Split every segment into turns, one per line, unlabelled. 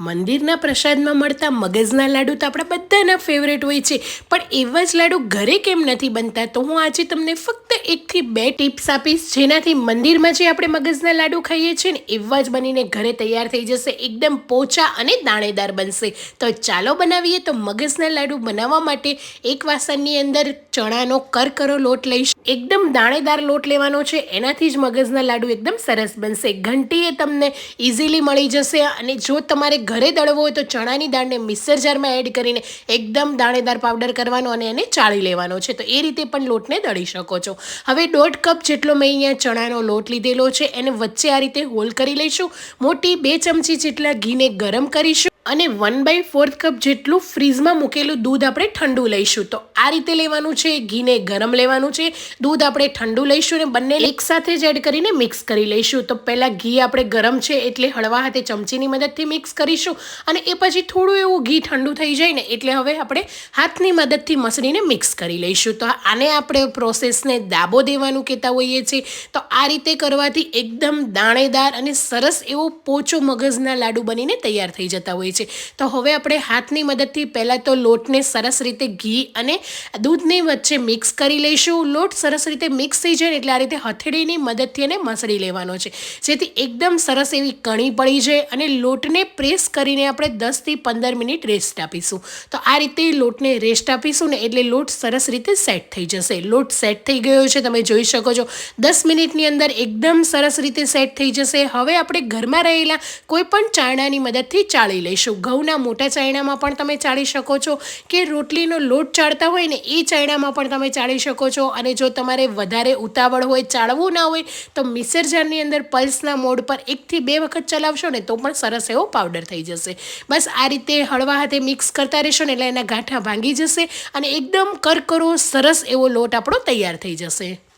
મંદિરના પ્રસાદમાં મળતા મગજના લાડુ તો આપણા બધાના ફેવરેટ હોય છે. પણ એવા જ લાડુ ઘરે કેમ નથી બનતા? તો હું આજે તમને ફક્ત એકથી બે ટિપ્સ આપીશ, જેનાથી મંદિરમાં જે આપણે મગજના લાડુ ખાઈએ છીએ ને, એવા જ બનીને ઘરે તૈયાર થઈ જશે, એકદમ પોચા અને દાણેદાર બનશે. તો ચાલો બનાવીએ, તો મગજના લાડુ બનાવવા માટે એક વાસણની અંદર ચણાનો કરકરો લોટ લઈશ. એકદમ દાણેદાર લોટ લેવાનો છે, એનાથી જ મગજના લાડુ એકદમ સરસ બનશે. ઘંટી એ તમને ઇઝીલી મળી જશે અને જો તમારે ઘરે દળવો હોય તો ચણાની દાળને મિક્સર જારમાં એડ કરીને એકદમ દાણેદાર પાવડર કરવાનો અને એને ચાળી લેવાનો છે. તો એ રીતે પણ લોટને દળી શકો છો. હવે દોઢ કપ જેટલો મેં અહીંયા ચણાનો લોટ લીધેલો છે. એને વચ્ચે આ રીતે હોલ કરી લઈશું. મોટી બે ચમચી જેટલા ઘીને ગરમ કરીશું. અને વન બાય ફોર્થ કપ જેટલું ફ્રીઝમાં મૂકેલું દૂધ આપણે ઠંડુ લઈશું. તો આ રીતે લેવાનું છે, ઘીને ગરમ લેવાનું છે. દૂધ આપણે ઠંડુ લઈશું અને બંને એકસાથે જ એડ કરીને મિક્સ કરી લઈશું. તો પહેલાં ઘી આપણે ગરમ છે એટલે હળવા હાથે ચમચીની મદદથી મિક્સ કરીશું અને એ પછી થોડું એવું ઘી ઠંડુ થઈ જાય ને એટલે હવે આપણે હાથની મદદથી મસળીને મિક્સ કરી લઈશું. તો આને આપણે પ્રોસેસને દાબો દેવાનું કહેતા હોઈએ છીએ. તો આ રીતે કરવાથી એકદમ દાણેદાર અને સરસ એવો પોચો મગજના લાડુ બનીને તૈયાર થઈ જતા હોય છે. તો હવે આપણે હાથની મદદથી પહેલાં તો લોટને સરસ રીતે ઘી અને દૂધની વચ્ચે મિક્સ કરી લઈશું. લોટ સરસ રીતે મિક્સ થઈ જાય એટલે આ રીતે હથેળીની મદદથી એને મસળી લેવાનો છે. જેથી એકદમ સરસ એવી કણી પડી જાય અને લોટને પ્રેસ કરીને આપણે દસથી પંદર મિનિટ રેસ્ટ આપીશું. તો આ રીતે લોટને રેસ્ટ આપીશું ને એટલે લોટ સરસ રીતે સેટ થઈ જશે. લોટ સેટ થઈ ગયો છે, તમે જોઈ શકો છો. દસ મિનિટની અંદર એકદમ સરસ રીતે સેટ થઈ જશે. હવે આપણે ઘરમાં રહેલા કોઈ પણ ચાયણાની મદદથી ચાળી લઈશું. ઘઉંના મોટા ચાયણામાં પણ તમે ચાળી શકો છો કે રોટલીનો લોટ ચાળતા હોય ને એ ચાયણામાં પણ તમે ચાળી શકો છો. અને જો તમારે વધારે ઉતાવળ હોય, ચાળવું ના હોય, તો મિક્સર અંદર પલ્સના મોડ પર એકથી બે વખત ચલાવશો ને તો પણ સરસ એવો પાવડર થઈ જશે. બસ આ રીતે હળવા હાથે મિક્સ કરતા રહેશો ને એટલે એના ગાંઠા ભાંગી જશે અને એકદમ કરકરો સરસ એવો લોટ આપણો તૈયાર થઈ જશે.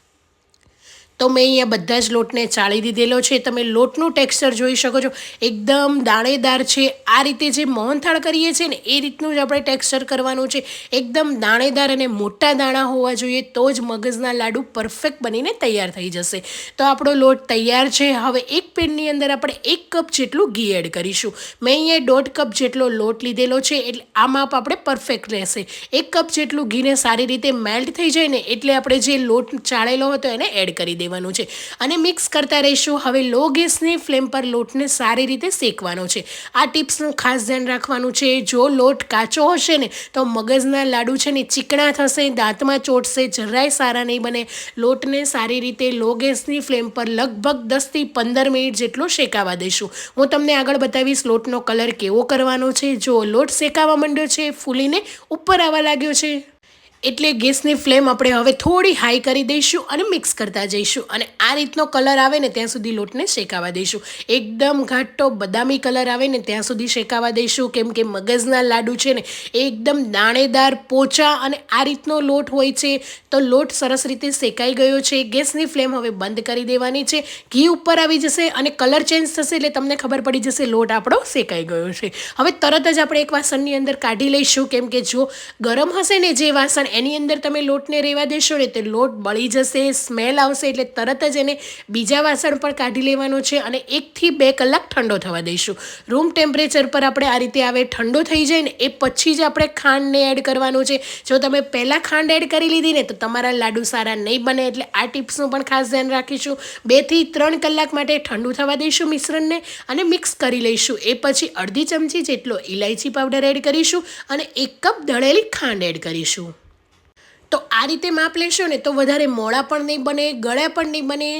તો મેં અહીંયા બધા જ લોટને ચાળી દીધેલો છે. તમે લોટનું ટેક્સચર જોઈ શકો છો. એકદમ દાણેદાર છે. આ રીતે જે મોહનથાળ કરીએ છીએ ને, એ રીતનું જ આપણે ટેક્સચર કરવાનું છે. એકદમ દાણેદાર અને મોટા દાણા હોવા જોઈએ, તો જ મગજના લાડુ પરફેક્ટ બનીને તૈયાર થઈ જશે. તો આપણો લોટ તૈયાર છે. હવે એક પેનની અંદર આપણે એક કપ જેટલું ઘી એડ કરીશું. મેં અહીંયા દોઢ કપ જેટલો લોટ લીધેલો છે, એટલે આ માપ આપણે પરફેક્ટ રહેશે. એક કપ જેટલું ઘીને સારી રીતે મેલ્ટ થઈ જાય ને, એટલે આપણે જે લોટ ચાળેલો હતો એને એડ કરી દેવાનું છે. અને મિક્સ કરતા રહીશું. હવે લો ગેસની ફ્લેમ પર લોટને સારી રીતે શેકવાનો છે. આ ટિપ્સનું ખાસ ધ્યાન રાખવાનું છે. જો લોટ કાચો હશે ને, તો મગજના લાડુ છે ને ચીકણા થશે, દાંતમાં ચોટશે, જરાય સારા નહીં બને. લોટને સારી રીતે લો ગેસની ફ્લેમ પર લગભગ દસથી પંદર મિનિટ જેટલો શેકાવા દઈશું. હું તમને આગળ બતાવીશ લોટનો કલર કેવો કરવાનો છે. જો લોટ શેકાવા માંડ્યો છે, ફૂલીને ઉપર આવવા લાગ્યો છે. એટલે ગેસની ફ્લેમ આપણે હવે થોડી હાઈ કરી દઈશું અને મિક્સ કરતા જઈશું. અને આ રીતનો કલર આવે ને ત્યાં સુધી લોટને શેકાવા દઈશું. એકદમ ઘાટો બદામી કલર આવે ને ત્યાં સુધી શેકાવા દઈશું. કેમ કે મગજના લાડુ છે ને એકદમ દાણેદાર, પોચા અને આ રીતનો લોટ હોય છે તો લોટ સરસ રીતે શેકાઈ ગયો છે. ગેસની ફ્લેમ હવે બંધ કરી દેવાની છે. ઘી ઉપર આવી જશે અને કલર ચેન્જ થશે એટલે તમને ખબર પડી જશે લોટ આપણો શેકાઈ ગયો છે. હવે તરત જ આપણે એક વાસણની અંદર કાઢી લઈશું. કેમ કે જો ગરમ હશે ને જે વાસણ એની અંદર તમે લોટને રહેવા દેશો ને તો લોટ બળી જશે સ્મેલ આવશે એટલે તરત જ એને બીજા વાસણ પર કાઢી લેવાનો છે અને એકથી બે કલાક ઠંડો થવા દઈશું. રૂમ ટેમ્પરેચર પર આપણે આ રીતે આવે ઠંડો થઈ જાય ને એ પછી જ આપણે ખાંડને એડ કરવાનું છે. જો તમે પહેલાં ખાંડ એડ કરી લીધી ને તો તમારા લાડુ સારા નહીં બને એટલે આ ટિપ્સનું પણ ખાસ ધ્યાન રાખીશું. બેથી ત્રણ કલાક માટે ઠંડુ થવા દઈશું મિશ્રણને અને મિક્સ કરી લઈશું. એ પછી અડધી ચમચી જેટલો ઇલાયચી પાવડર એડ કરીશું અને એક કપ દળેલી ખાંડ એડ કરીશું. તો આ રીતે માપ લેશો ને તો વધારે મોળા પણ નહીં બને, ગળ્યા પણ નહીં બને.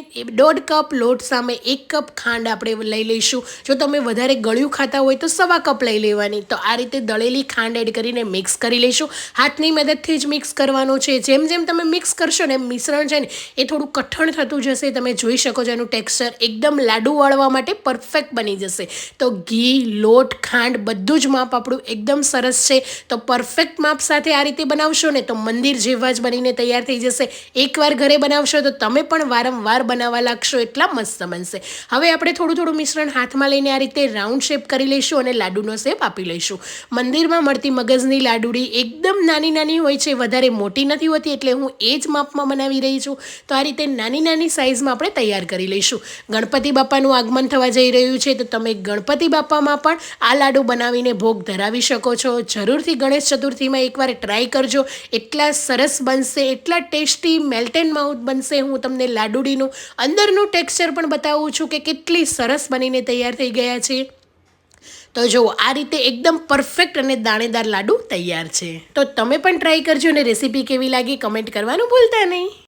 દોઢ કપ લોટ સામે એક કપ ખાંડ આપણે લઈ લઈશું. જો તમે વધારે ગળ્યું ખાતા હોય તો સવા કપ લઈ લેવાની. તો આ રીતે દળેલી ખાંડ એડ કરીને મિક્સ કરી લઈશું હાથની મદદથી જ મિક્સ કરવાનું છે. જેમ જેમ તમે મિક્સ કરશો ને મિશ્રણ છે ને, એ થોડું કઠણ થતું જશે. તમે જોઈ શકો છો એનું ટેક્સચર એકદમ લાડુ વાળવા માટે પરફેક્ટ બની જશે. તો ઘી, લોટ, ખાંડ બધું જ માપ આપણું એકદમ સરસ છે. તો પરફેક્ટ માપ સાથે આ રીતે બનાવશો ને તો મંદિર જેવા એવા જ બનીને તૈયાર થઈ જશે. એકવાર ઘરે બનાવશો તો તમે પણ વારંવાર બનાવવા લાગશો એટલા મસ્ત બનશે. હવે આપણે થોડું થોડું મિશ્રણ હાથમાં લઈને આ રીતે રાઉન્ડ શેપ કરી લઈશું અને લાડુનો શેપ આપી લઈશું. મંદિરમાં મળતી મગજની લાડુડી એકદમ નાની નાની હોય છે, વધારે મોટી નથી હોતી એટલે હું એ જ માપમાં બનાવી રહી છું. તો આ રીતે નાની નાની સાઇઝમાં આપણે તૈયાર કરી લઈશું. ગણપતિ બાપાનું આગમન થવા જઈ રહ્યું છે તો તમે ગણપતિ બાપામાં પણ આ લાડુ બનાવીને ભોગ ધરાવી શકો છો. જરૂરથી ગણેશ ચતુર્થીમાં એકવાર ટ્રાય કરજો. એટલા સરસ બનશે, એટલા ટેસ્ટી મેલ્ટ એન્ડ માઉથ બનશે હું તમને લાડુડીનું. અંદરનું ટેક્સચર પણ બતાવું છું કે કેટલી સરસ બનીને તૈયાર થઈ ગયા છે. તો જો આ રીતે એકદમ પરફેક્ટ અને દાણેદાર લાડુ તૈયાર છે. તો તમે પણ ટ્રાય કરજો અને રેસીપી કેવી લાગી કમેન્ટ કરવાનું ભૂલતા નહીં.